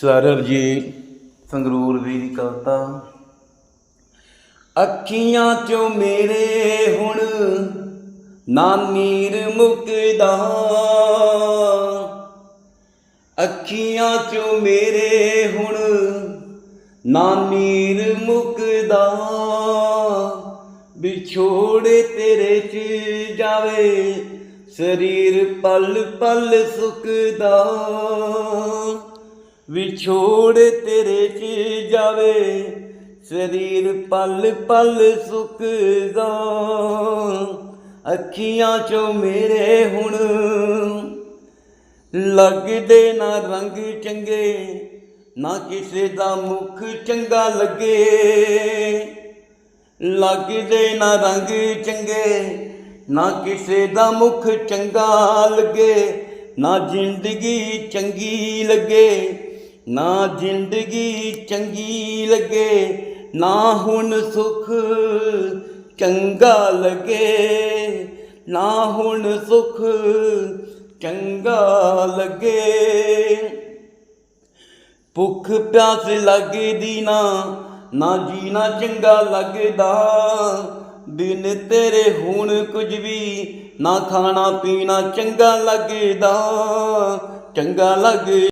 ਸਰਬਜੀਤ ਸੰਗਰੂਰ ਵੀ ਦੀ ਕਵਿਤਾ। ਅੱਖੀਆਂ ਚੋਂ ਮੇਰੇ ਹੁਣ ਨਾ ਨੀਰ ਮੁਕਦਾ। ਅੱਖੀਆਂ ਚੋਂ ਮੇਰੇ ਹੁਣ ਨਾ ਨੀਰ ਮੁਕਦਾ। ਵਿਛੋੜੇ ਤੇਰੇ ਚ ਜਾਵੇ, ਸਰੀਰ ਪਲ ਪਲ ਸੁੱਕਦਾ। ਵਿਛੋੜ ਤੇਰੇ ਚ ਜਾਵੇ, ਸਰੀਰ ਪਲ ਪਲ ਸੁੱਕਦਾ ਅੱਖੀਆਂ ਚੋਂ ਮੇਰੇ ਹੁਣ ਲੱਗਦੇ ਨਾ ਰੰਗ ਚੰਗੇ, ਨਾ ਕਿਸੇ ਦਾ ਮੁਖ ਚੰਗਾ ਲੱਗੇ। ਲੱਗਦੇ ਨਾ ਰੰਗ ਚੰਗੇ, ਨਾ ਕਿਸੇ ਦਾ ਮੁਖ ਚੰਗਾ ਲੱਗੇ, ਨਾ ਜ਼ਿੰਦਗੀ ਚੰਗੀ ਲੱਗੇ। ਨਾ ਜ਼ਿੰਦਗੀ ਚੰਗੀ ਲੱਗੇ, ਨਾ ਹੁਣ ਸੁਖ ਚੰਗਾ ਲੱਗੇ। ਨਾ ਹੁਣ ਸੁਖ ਚੰਗਾ ਲੱਗੇ। ਭੁੱਖ ਪਿਆਸ ਲੱਗਦੀ ਨਾ ਨਾ ਜੀਣਾ ਚੰਗਾ ਲੱਗਦਾ। ਬਿਨ ਤੇਰੇ ਹੁਣ ਕੁਝ ਵੀ, ਨਾ ਖਾਣਾ ਪੀਣਾ ਚੰਗਾ ਲੱਗਦਾ। ਚੰਗਾ ਲੱਗ